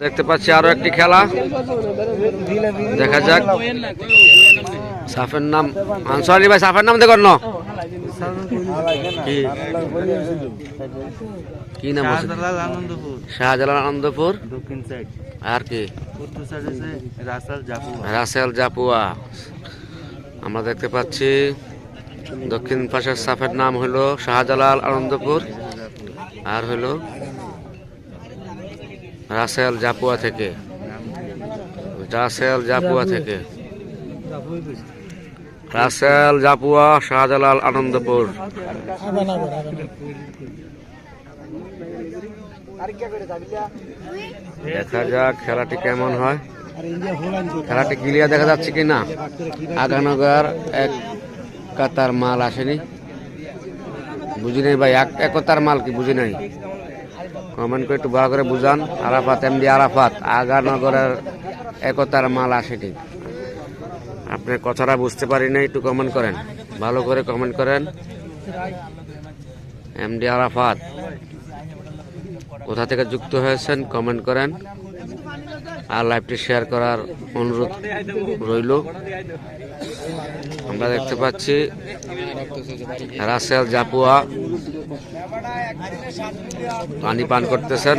দেখতে পাচ্ছি আরও একটি খেলা। দেখা যাক। সাফের নাম আনসারি ভাই সাফের নাম দেখুন কি? নাম শাহজালাল আনন্দপুর। আর কি? রাসেল জাপুয়া আমরা দেখতে পাচ্ছি দক্ষিণ পাশের সাফের নাম হলো শাহজালাল আনন্দপুর। আর হলো রাসেল জাপুয়া থেকে। রাসেল জাপুয়া থেকে। রাসেল জাপুয়া, শাহজালাল আনন্দপুর। দেখা যাক খেলাটি কেমন হয়। খেলাটি গিলিয়া দেখা যাচ্ছে কি না? আগানগর এক কাতার মাল আসেনি। বুঝি নাই ভাই, এক একতার মাল কি? বুঝি নাই। কমেন্ট করে একটু ভালো করে বুঝান। আরাফাত, এমডি আরাফাত, আগানগরের একতার মাল আসেনি আপনি কথাটা বুঝতে পারি না একটু কমেন্ট করেন। ভালো করে কমেন্ট করেন। এমডি আরাফাত, কোথা থেকে যুক্ত হয়েছেন কমেন্ট করেন। আর লাইভটি শেয়ার করার অনুরোধ রইল। আমরা দেখতে পাচ্ছি রাসেল জাপুয়া। পানি পান করতেছেন।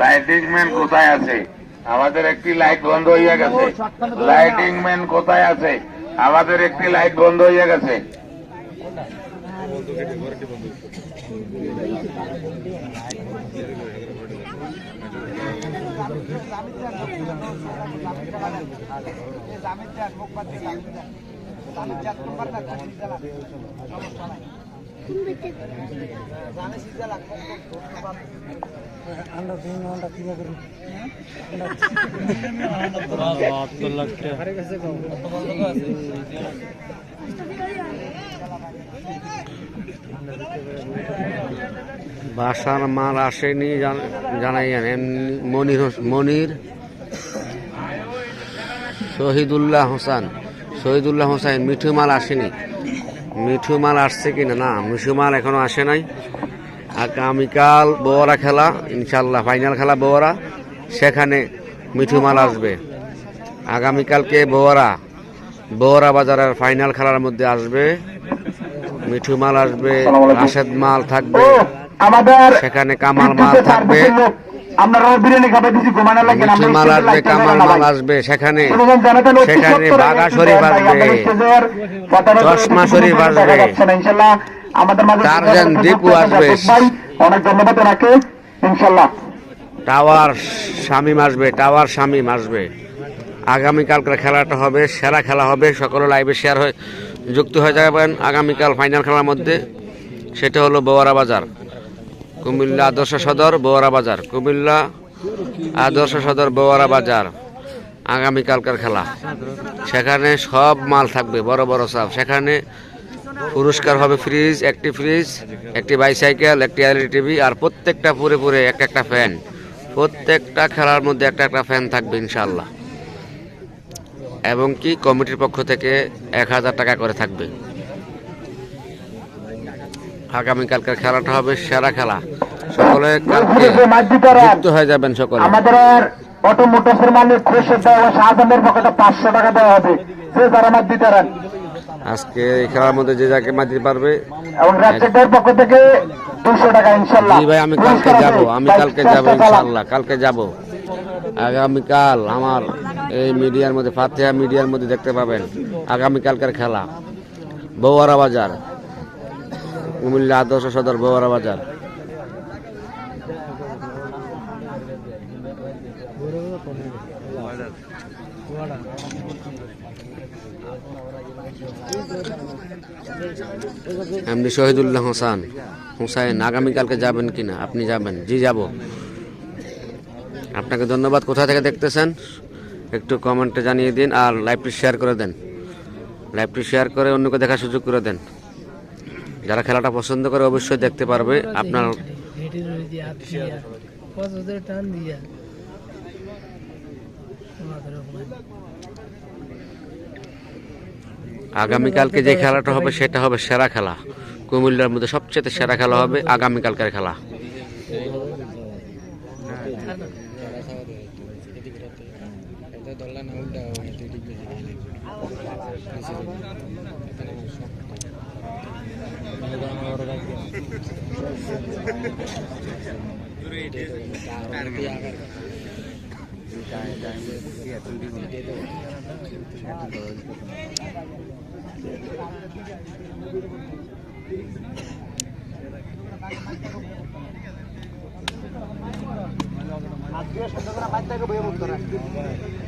লাইটিং ম্যান কোথায় আছে? আমাদের একটি লাইট বন্ধ হইয়া গেছে। লাইটিং ম্যান কোথায় আছে? আমাদের একটি লাইট বন্ধ হইয়া গেছে। বাসার মাল আসেনি, জান- জানাইয়েন এমনি মনির মনির শহীদুল্লাহ হোসেন। শহীদুল্লাহ হোসেন, মিঠু মাল আসেনি। মিঠু মাল আসছে কিনা? না মিঠু মাল এখনও আসে নাই। আগামীকাল বওয়ারা খেলা ইনশাল্লাহ ফাইনাল খেলা বওয়ারা সেখানে মিঠু মাল আসবে। আগামীকালকে বওয়ারা বওয়ারা বাজারের ফাইনাল খেলার মধ্যে আসবে। মিঠু মাল আসবে রাশেদ মাল থাকবে সেখানে কামাল মাল থাকবে। মাল আসবে কামাল মাল আসবে সেখানে সেখানে শরীফ আসবে। চশমা শরীফ আসবে। দীপু আসবে। অনেক ধন্যবাদ ওনাকে ইনশাল্লাহ। টাওয়ার শামিম আসবে টাওয়ার শামিম আসবে। আগামীকালকার খেলাটা হবে সেরা খেলা হবে সকলে লাইভে শেয়ার হয়ে যুক্ত হয়ে যাবেন আগামীকাল ফাইনাল খেলার মধ্যে। সেটা হলো বোয়ারা বাজার। কুমিল্লা আদর্শ সদর বোয়ারা বাজার। কুমিল্লা আদর্শ সদর বোয়ারা বাজার। আগামীকালকার খেলা। সেখানে সব মাল থাকবে, বড় বড় সব। সেখানে পুরস্কার হবে ফ্রিজ, একটি ফ্রিজ, একটি বাইসাইকেল, একটি এলইডি টিভি আর প্রত্যেকটা পুরে পুরে একটা একটা ফ্যান। প্রত্যেকটা খেলার মধ্যে একটা একটা ফ্যান থাকবে ইনশাল্লাহ এবং কি কমিটির পক্ষ থেকে এক হাজার টাকা করে থাকবে। আগামীকালকার খেলাটা হবে সেরা খেলা। সকলে কালকে যুক্ত হয়ে যাবেন সকলে। আমাদের অটো মোটরসের মালিক দেওয়া পকেটে পাঁচশো টাকা দেওয়া হবে। সে যারা মাত দিতে আজকে এই খেলার মধ্যে যে যাকে মার দিতে পারবে এবং রাজশেখরের পক্ষ থেকে দুশো টাকা ইনশাল্লাহ। জি ভাই আমি কালকে যাব আমি কালকে যাব ইনশাল্লাহ কালকে যাব। আগামীকাল আমার এই মিডিয়ার মধ্যে ফাতেহা মিডিয়ার মধ্যে দেখতে পাবেন আগামীকালকার খেলা। বৌয়ারা বাজার। কুমিল্লা আদর্শ সদর বৌয়ারা বাজার। এমনি শহীদুল্লাহ হোসান হুসাইন আগামীকালকে যাবেন কিনা? আপনি যাবেন। জি, যাব। আপনাকে ধন্যবাদ। কোথা থেকে দেখতেছেন? একটু কমেন্টে জানিয়ে দিন আর লাইভটি শেয়ার করে দেন। লাইভটি শেয়ার করে অন্যকে দেখার সুযোগ করে দেন। যারা খেলাটা পছন্দ করে অবশ্যই দেখতে পারবে আপনার আগামীকালকে যে খেলাটা হবে সেটা হবে সেরা খেলা। কুমিল্লার মধ্যে সবচেয়ে সেরা খেলা হবে আগামীকালকের খেলা। আমরা দেখতে পাচ্ছি নাক ক্লিয়ার রাখব নাক নাক ক্লিয়ার রাখবা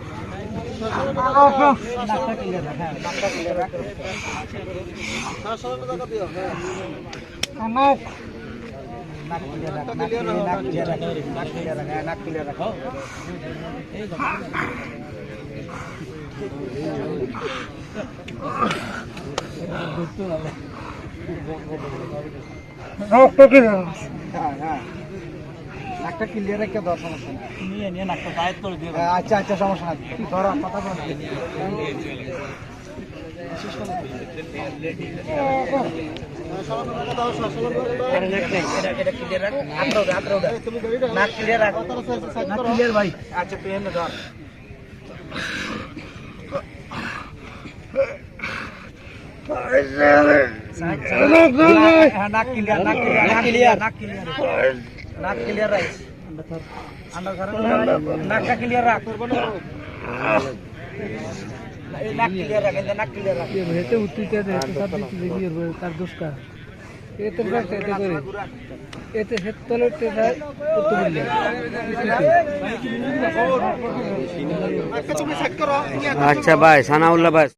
রাখ নাক ক্লিয়ার রাখ হ্যাঁ, হ্যাঁ। নাকটা ক্লিয়ার রেখে ধর সমস্যা নিয়ে নিয়ে নাকটা গায়ের করে দিয়ে আচ্ছা আচ্ছা সমস্যা নাই। ধরো কথা বল। আচ্ছা এনে ধর। হ্যাঁ, নাক ক্লিয়ার নাক ক্লিয়ার নাক ক্লিয়ার নাক ক্লিয়ার নাক ক্লিয়ার খারাপ নাকটা ক্লিয়ার রাখ। নাক ক্লিয়ার রাখ নাক ক্লিয়ার রাখ হেঁটে উঠতে হেঁটে সব দিকে দেখি তার দোষটা এতে রাখতে এতে করে এতে হেত তলে উঠতে যায় উঠতে বললে। আচ্ছা ভাই সানাউল্লাহ ভাই।